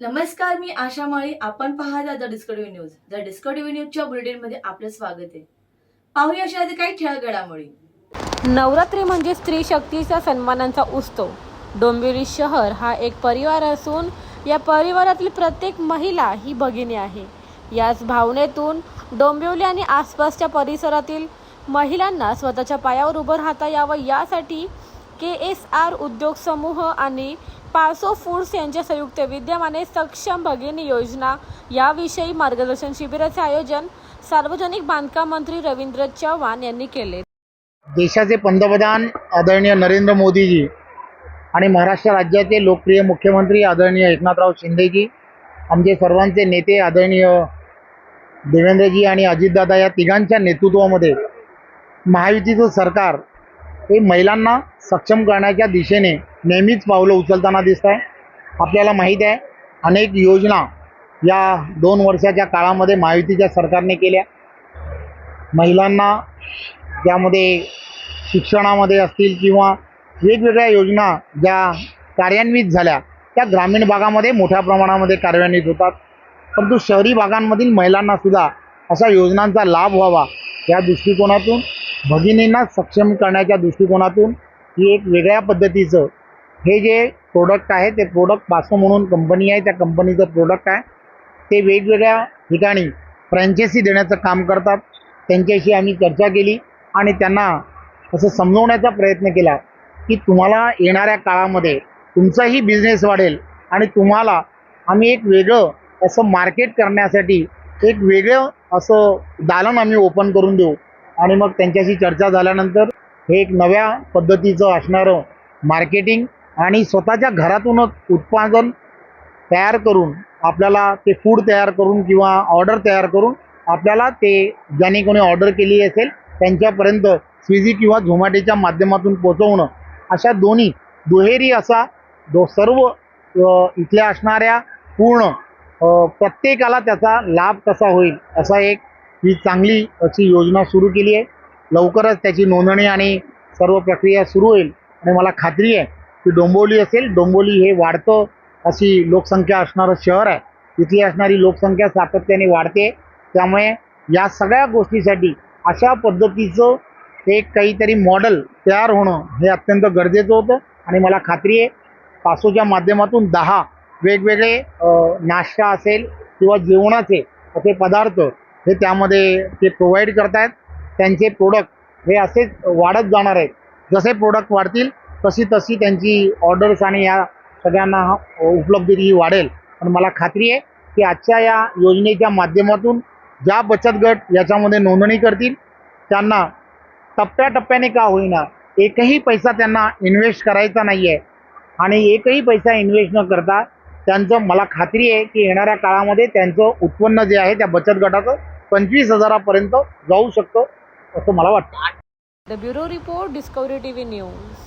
नमस्कार मी आशा माळी. आपण पाहता the Discovery News. The Discovery न्यूजच्या बुलेटिनमध्ये आपलं स्वागत आहे. पाहूया अशा काही ठळक घडामोडी नवरात्री म्हणजे स्त्री शक्तीचा सन्मानांचा उत्सव. डोंबिवली शहर हा एक परिवार असून या परिवारातील प्रत्येक महिला ही भगिनी आहे. याच भावनेतून डोंबिवली आणि आसपासच्या परिसरातील महिलांना स्वतःच्या पायावर उभं राहता यावं यासाठी के एस आर उद्योग समूह आणि पासो फूड्स यांच्या संयुक्त विद्यमाने सक्षम भगिनी योजना याविषयी मार्गदर्शन शिबिराचे आयोजन सार्वजनिक बांधकाम मंत्री रवींद्र चव्हाण यांनी केले. देशाचे पंतप्रधान आदरणीय नरेंद्र मोदीजी आणि महाराष्ट्र राज्याचे लोकप्रिय मुख्यमंत्री आदरणीय एकनाथराव शिंदेजी आमचे सर्वांचे नेते आदरणीय देवेंद्रजी आणि अजितदादा या तिघांच्या नेतृत्वामध्ये महायुतीचं सरकार हे महिलांना सक्षम करण्याच्या दिशेने नेहमीच पावलं उचलताना दिसत आहे आपल्याला माहीत आहे अनेक योजना या दोन वर्षाच्या काळामध्ये महायुतीच्या सरकारने केल्या. महिलांना त्यामध्ये शिक्षणामध्ये असतील किंवा वेगवेगळ्या योजना ज्या कार्यान्वित झाल्या त्या ग्रामीण भागामध्ये मोठ्या प्रमाणामध्ये कार्यान्वित होतात. परंतु शहरी भागांमधील महिलांनासुद्धा अशा योजनांचा लाभ व्हावा या दृष्टिकोनातून भगिनींना सक्षम करण्याच्या दृष्टिकोनातून ही एक वेगळ्या पद्धतीचं हे जे प्रोडक्ट आहे ते प्रोडक्ट पासो म्हणून कंपनी आहे त्या कंपनीचं प्रोडक्ट आहे. ते वेगवेगळ्या ठिकाणी फ्रँचायसी देण्याचं काम करतात. त्यांच्याशी आम्ही चर्चा केली आणि त्यांना असं समजवण्याचा प्रयत्न केला की तुम्हाला येणाऱ्या काळामध्ये तुमचाही बिझनेस वाढेल आणि तुम्हाला आम्ही एक वेगळं असं मार्केट करण्यासाठी एक वेगळं असं दालन आम्ही ओपन करून देऊ. आणि मग त्यांच्याशी चर्चा झाल्यानंतर हे एक नव्या पद्धतीचं असणारं मार्केटिंग आणि स्वतःच्या घरातूनच उत्पादन तयार करून आपल्याला ते फूड तयार करून किंवा ऑर्डर तयार करून आपल्याला ते ज्याने कोणी ऑर्डर केली असेल त्यांच्यापर्यंत स्विगी किंवा झोमॅटोच्या माध्यमातून पोचवणं अशा दोन्ही दुहेरी असा दो सर्व इथल्या असणाऱ्या पूर्ण प्रत्येकाला त्याचा लाभ कसा होईल असा एक ही चांगली अशी योजना सुरू केली आहे. लवकरच त्याची नोंदणी आणि सर्व प्रक्रिया सुरू होईल. आणि मला खात्री आहे की डोंबोली असेल डोंबोली हे वाढतं अशी लोकसंख्या असणारं शहर आहे. इथली असणारी लोकसंख्या सातत्याने वाढते. त्यामुळे या सगळ्या गोष्टीसाठी अशा पद्धतीचं एक काहीतरी मॉडेल तयार होणं हे अत्यंत गरजेचं होतं. आणि मला खात्री आहे पासोच्या माध्यमातून दहा वेगवेगळे नाश्ता असेल किंवा जेवणाचे असे पदार्थ हे त्यामध्ये ते प्रोव्हाइड करतायत. त्यांचे प्रोडक्ट हे असेच वाढत जाणार आहेत. जसे प्रोडक्ट वाढतील तशी तशी त्यांची ऑर्डर्स आणि या सगळ्यांना उपलब्धती ही वाढेल. पण मला खात्री आहे की आजच्या या योजनेच्या माध्यमातून ज्या बचत गट याच्यामध्ये नोंदणी करतील त्यांना टप्प्याटप्प्याने का होईना एकही पैसा त्यांना इन्व्हेस्ट करायचा नाही आहे आणि एकही पैसा इन्व्हेस्ट न करता त्यांचं मला खात्री आहे की येणाऱ्या काळामध्ये त्यांचं उत्पन्न जे आहे त्या बचत गटाचं पंचवीस हजारापर्यंत जाऊ शकतं असं मला वाटतं. The bureau report Discovery TV News